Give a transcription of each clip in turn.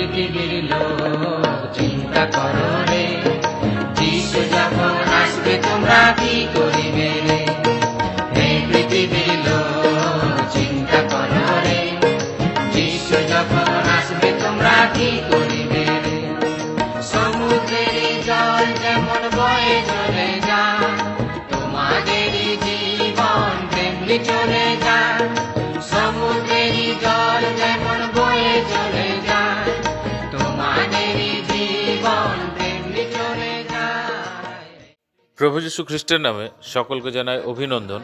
পৃথিবীর লোক, চিন্তা করো রে। যিশু যখন আসবে, তোমরা কি করিবে রে? হে পৃথিবীর লোক, চিন্তা করো রে। যিশু যখন আসবে, তোমরা কি করিবে রে? সমুদ্রের জল যেমন বয়ে চলে যায় তোমাদের জীবন তেমনি চলে যায়। প্রভু যীশু খ্রিস্টের নামে সকলকে জানায় অভিনন্দন।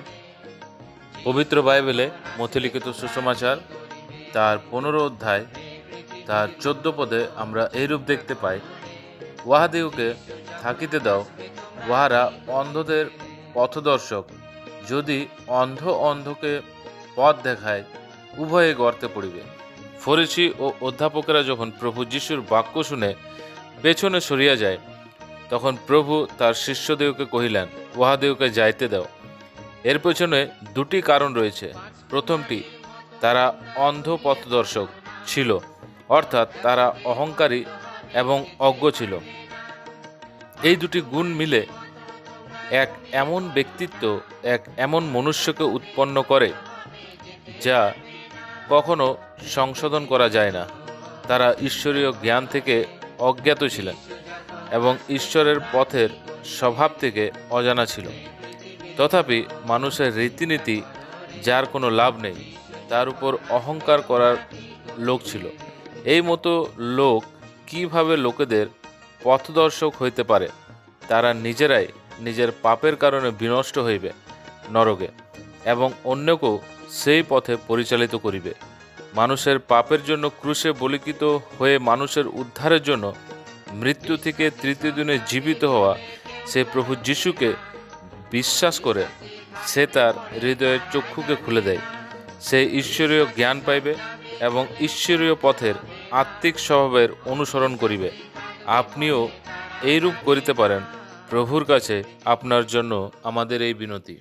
পবিত্র বাইবেলে মথিলিখিত সুসমাচার, তার পনেরো অধ্যায়, তার চোদ্দ পদে আমরা এইরূপ দেখতে পাই উহাদিওকে থাকিতে দাও, উহারা অন্ধদের পথদর্শক। যদি অন্ধ অন্ধকে পথ দেখায়, উভয়ে গর্তে পড়িবে। ফরিসি ও অধ্যাপকেরা যখন প্রভু যিশুর বাক্য শুনে পেছনে সরিয়া যায় তখন প্রভু তার শিষ্যদেহকে কহিলেন উহাদেহকে যাইতে দাও। এর পেছনে দুটি কারণ রয়েছে। প্রথমটি, তারা অন্ধ পথদর্শক ছিল, অর্থাৎ তারা অহংকারী এবং অজ্ঞ ছিল। এই দুটি গুণ মিলে এক এমন ব্যক্তিত্ব, এক এমন মনুষ্যকে উৎপন্ন করে, যা কখনো সংশোধন করা যায় না। তারা ঈশ্বরীয় জ্ঞান থেকে অজ্ঞাত ছিলেন। এবং ঈশ্বরের পথের স্বভাব থেকে অজানা ছিল। তথাপি মানুষের রীতিনীতি, যার কোনো লাভ নেই, তার উপর অহংকার করার লোক ছিল। এই মতো লোক কীভাবে লোকেদের পথদর্শক হইতে পারে? তারা নিজেরাই নিজের পাপের কারণে বিনষ্ট হইবে, নরকে, এবং অন্যকেও সেই পথে পরিচালিত করিবে। মানুষের পাপের জন্য ক্রুশে বলিকিত হয়ে মানুষের উদ্ধারের জন্য মৃত্যু থেকে তৃতীয় দিনে জীবিত হওয়া সে প্রভু যিশুকে বিশ্বাস করে সে তার হৃদয়ের চক্ষুকে খুলে দেয়। সে ঈশ্বরীয় জ্ঞান পাইবে এবং ঈশ্বরীয় পথের আত্মিক স্বভাবের অনুসরণ করিবে। আপনিও এইরূপ করিতে পারেন। প্রভুর কাছে আপনার জন্য আমাদের এই বিনতি।